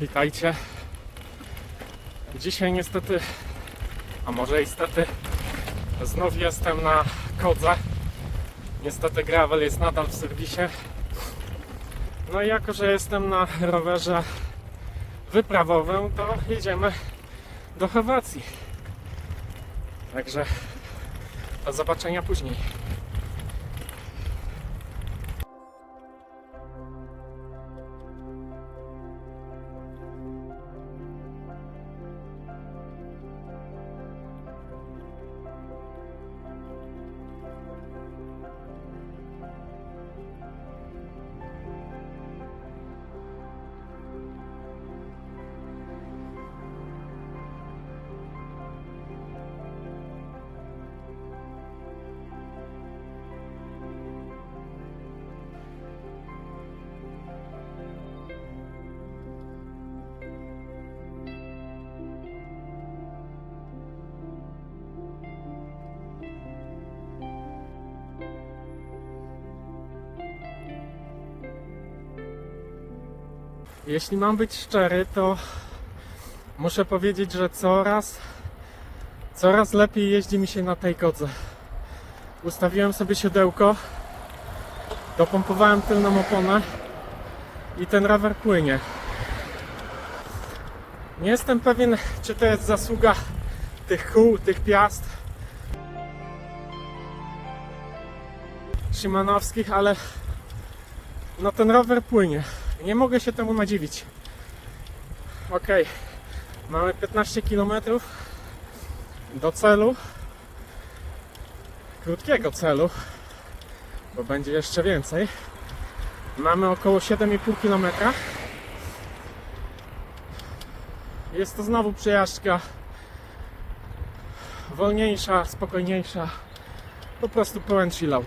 Witajcie. Dzisiaj niestety, a może istety, znów jestem na kodze. Niestety gravel jest nadal w serwisie. No i jako, że jestem na rowerze wyprawowym, to jedziemy do Chorwacji. Także do zobaczenia później. Jeśli mam być szczery, to muszę powiedzieć, że coraz, coraz lepiej jeździ mi się na tej kodze. Ustawiłem sobie siodełko, dopompowałem tylną oponę i ten rower płynie. Nie jestem pewien, czy to jest zasługa tych kół, tych piast Szymanowskich, ale no ten rower płynie. Nie mogę się temu nadziwić. Ok, mamy 15 km do celu. Krótkiego celu, bo będzie jeszcze więcej. Mamy około 7,5 km. Jest to znowu przejażdżka wolniejsza, spokojniejsza. Po prostu pełen chillout.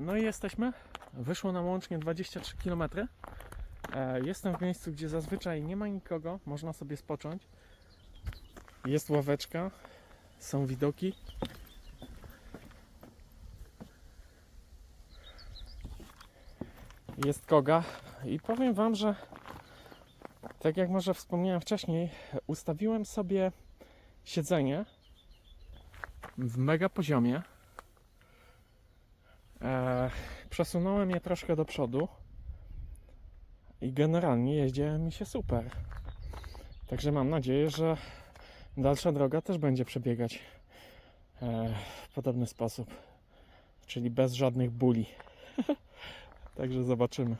No i jesteśmy. Wyszło nam łącznie 23 km. E, jestem w miejscu, gdzie zazwyczaj nie ma nikogo, można sobie spocząć. Jest ławeczka, są widoki. Jest koga i powiem Wam, że tak jak może wspomniałem wcześniej, ustawiłem sobie siedzenie w mega poziomie przesunąłem je troszkę do przodu i generalnie jeździ mi się super. Także mam nadzieję, że dalsza droga też będzie przebiegać e, w podobny sposób, czyli bez żadnych bóli. Także zobaczymy.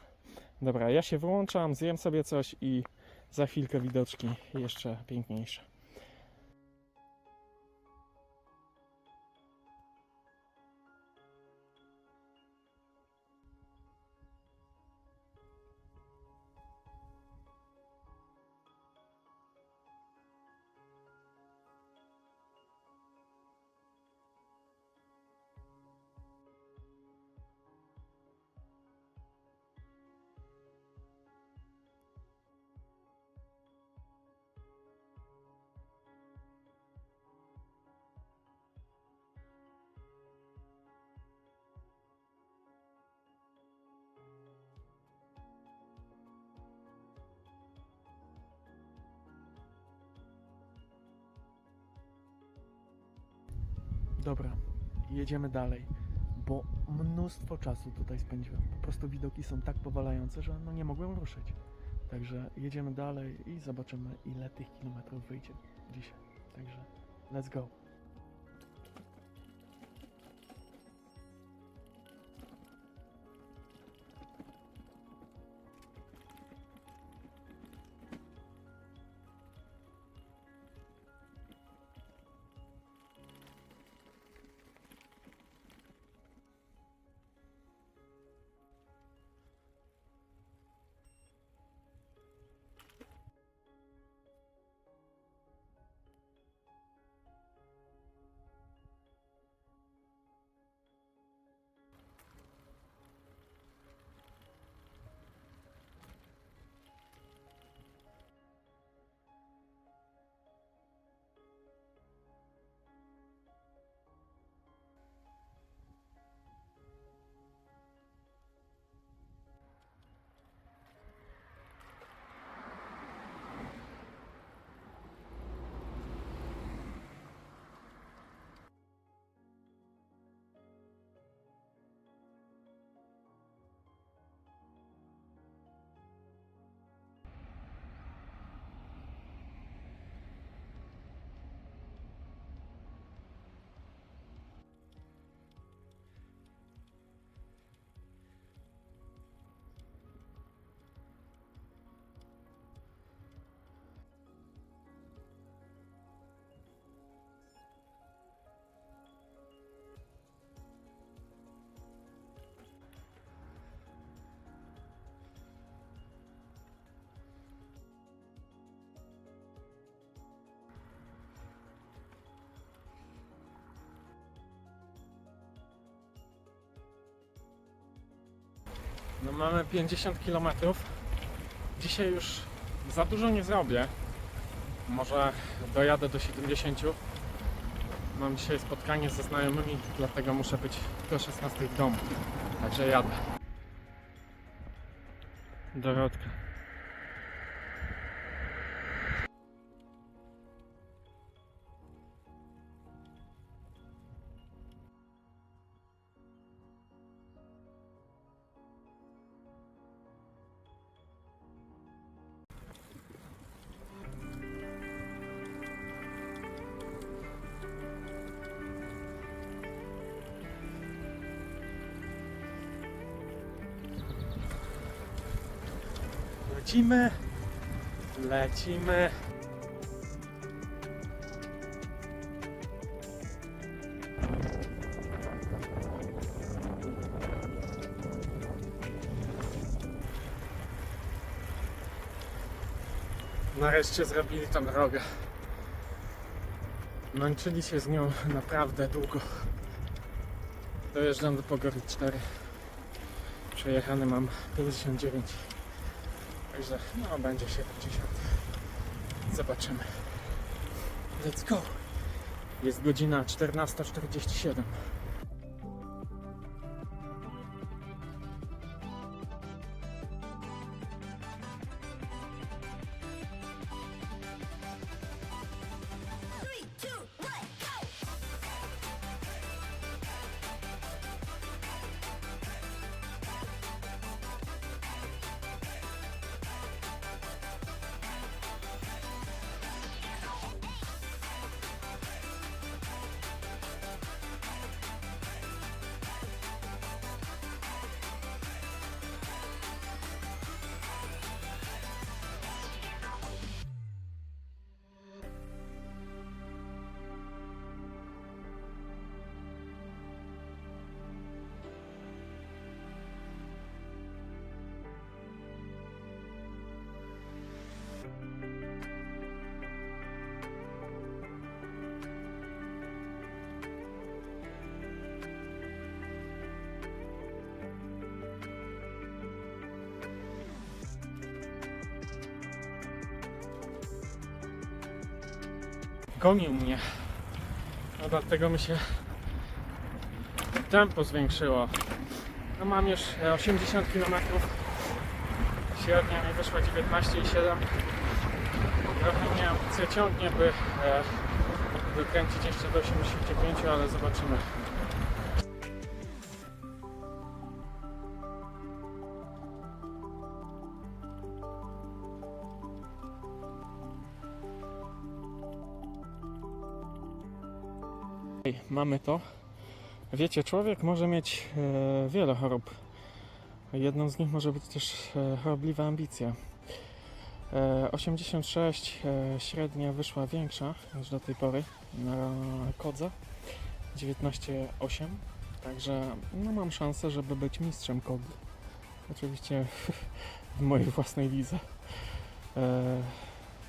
Dobra, ja się wyłączam, zjem sobie coś i za chwilkę widoczki jeszcze piękniejsze. Dobra, jedziemy dalej, bo mnóstwo czasu tutaj spędziłem. Po prostu widoki są tak powalające, że no nie mogłem ruszyć. Także jedziemy dalej i zobaczymy, ile tych kilometrów wyjdzie dzisiaj. Także let's go. No mamy 50 km. Dzisiaj już za dużo nie zrobię. Może dojadę do 70. Mam dzisiaj spotkanie ze znajomymi, dlatego muszę być do 16 w domu. Także jadę. Dorotka. Lecimy. Lecimy. Nareszcie zrobili tą drogę. Męczyli się z nią naprawdę długo. Dojeżdżam do Pogory 4. Przejechany mam 59. Także no będzie 70. Zobaczymy. Let's go. Jest godzina 14.47. gonił mnie. No dlatego mi się tempo zwiększyło. No mam już e, 80 km. Średnia mi wyszła 19,7. Trochę mnie ciągnie, by e, wykręcić jeszcze do 85, ale zobaczymy. Mamy to. Wiecie, człowiek może mieć e, wiele chorób. Jedną z nich może być też e, chorobliwa ambicja. E, 86 e, średnia wyszła większa niż do tej pory na kodze 19,8 także no, mam szansę, żeby być mistrzem kod. Oczywiście w mojej własnej lidze.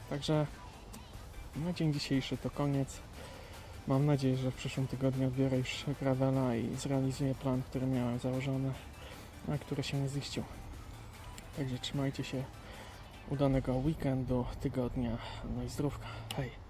Także na dzień dzisiejszy to koniec. Mam nadzieję, że w przyszłym tygodniu odbiorę już gravela i zrealizuję plan, który miałem założony, a który się nie ziścił. Także trzymajcie się udanego weekendu, tygodnia, no i zdrówka. Hej!